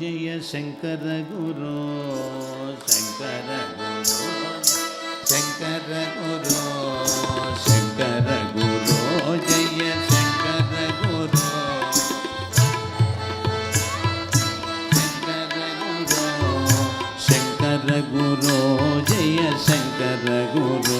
జయ శంకర గురు శంకర గురు శంకర గురు శంకర గురు జయ శంకర గురు శంకర గురు శంకర గురు జయ శంకర గురు.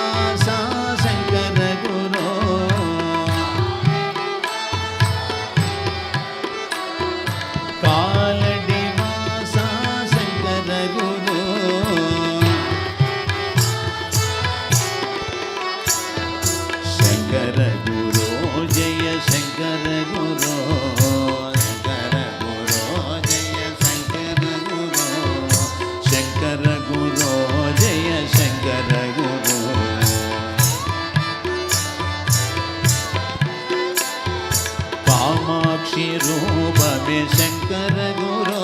రూపమే శంకర గురు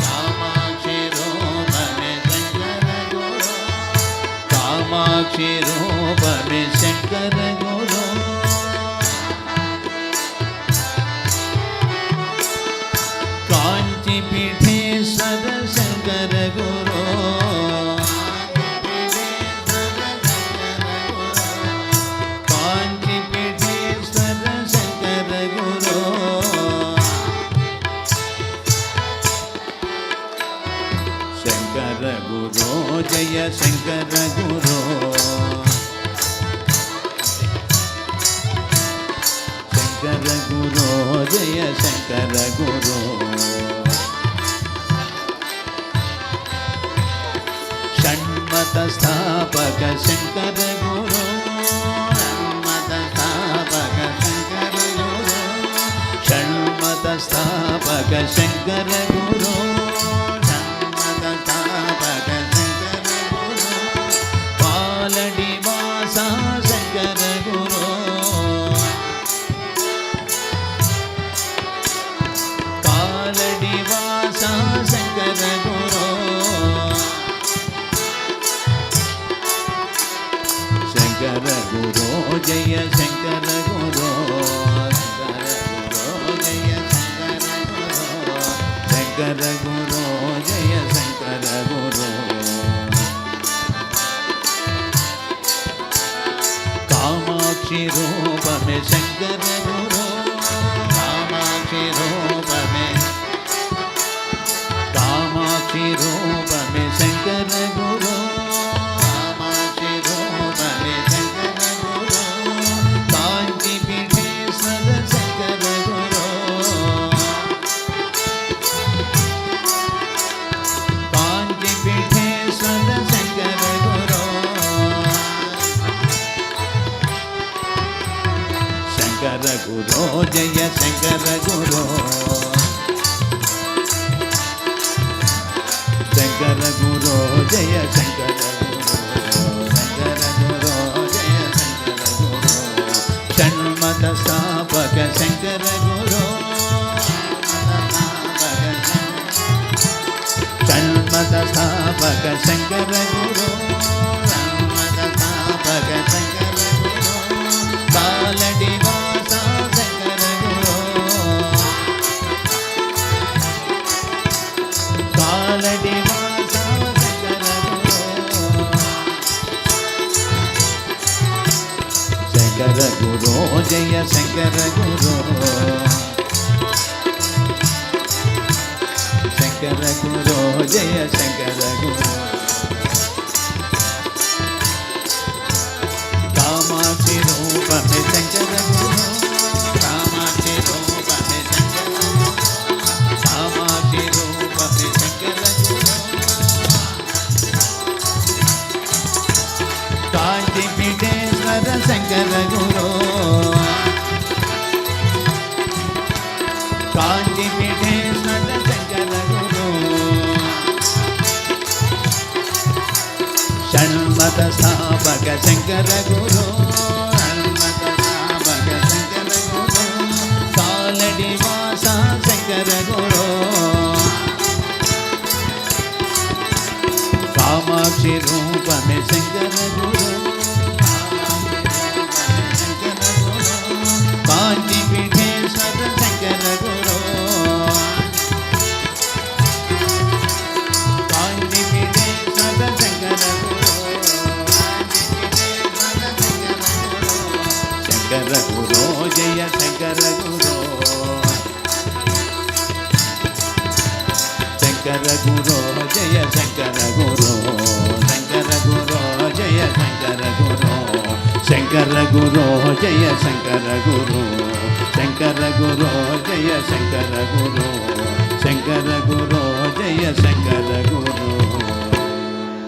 కామాక్షి రూపమే శంకర గురు కామాక్షి శంకర గురు జయ శంకర గురు శంకర గురు జయ శంకర గురు షణ్మత స్థాపక శంకర గురు షణ్మత స్థాపక శంకర గురు శంకర గురు జయ శంకర గురు శంకర గురు జయ శంకర గురు కామాక్షి రూపమే శంకర గురు గురో జయ శంకర గురో. శంకర గురో జయ శంకర శంకర గురు జయ శంకర గురు. శంకర గురు జయ శంకర గురు. శంకర గురు షణ్మత వాస శంకర గురు కామాక్షి రూపమే శంకర గురు గురు జయ శంకర గురు. శంకర గురు జయ శంకర గురు. శంకర గురు జయ శంకర గురు. శంకర గురు జయ శంకర గురు. శంకర గురు జయ శంకర గురు.